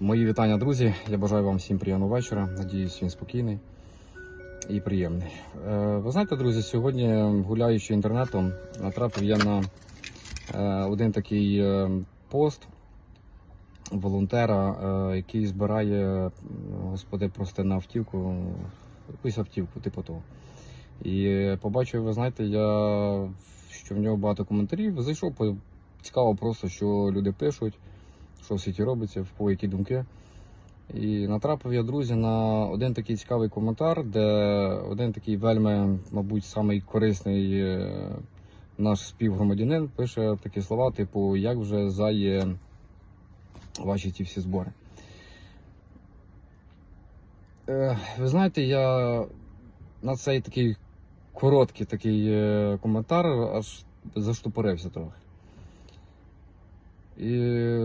Мої вітання, друзі. Я бажаю вам всім приємного вечора. Надіюсь, він спокійний і приємний. Е, Ви знаєте, друзі, сьогодні, гуляючи інтернетом, натрапив я на е, один такий е, пост волонтера, який збирає, господи, просто на автівку, якусь автівку, типу того. І побачив, ви знаєте, я, що в нього багато коментарів. Зайшов, цікаво просто, що люди пишуть що в світі робиться, кого які думки. І натрапив я, друзі, на один такий цікавий коментар, де один такий вельми, мабуть, самий корисний е, наш співгромадянин пише такі слова, типу, як вже зає ваші ті всі збори. Е, Ви знаєте, я на цей такий короткий такий е, коментар аж заштопорився трохи. І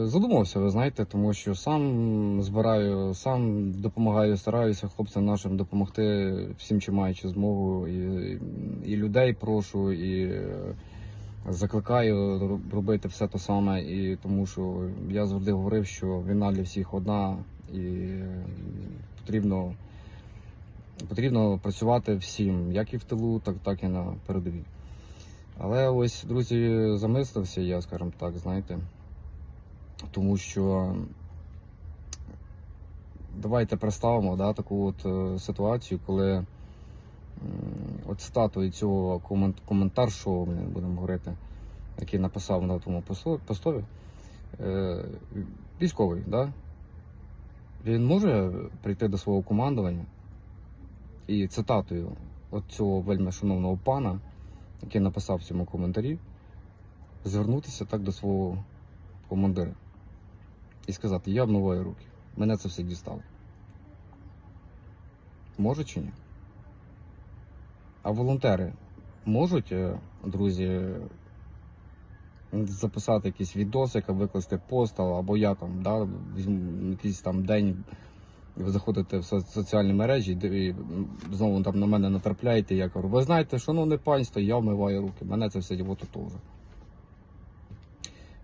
задумався, ви знаєте, тому що сам збираю, сам допомагаю, стараюся хлопцям нашим допомогти всім, чим маючи змогу. І, і людей прошу, і е, закликаю робити все те саме. І тому що я завжди говорив, що війна для всіх одна, і потрібно, потрібно працювати всім, як і в тилу, так, так і на передовій. Але ось, друзі, замислився я, скажімо так, знаєте. Тому що давайте представимо да, таку от е, ситуацію, коли м, от статуї цього комент, коментаршого, блін, будемо говорити, який написав на тому постові, е, військовий, да? він може прийти до свого командування і цитатою от цього вельми шановного пана, який написав цьому коментарі, звернутися так до свого командира і сказати, я обмиваю руки. Мене це все дістало. Може чи ні? А волонтери можуть, е, друзі, записати якийсь відосик, викласти пост, або я там, да, якийсь там день, ви заходите в соціальні мережі, і знову там на мене натрапляєте, я кажу, ви знаєте, шановне панство, я вмиваю руки, мене це все діло теж.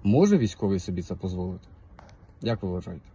Може військовий собі це дозволити? Як ви вважаєте?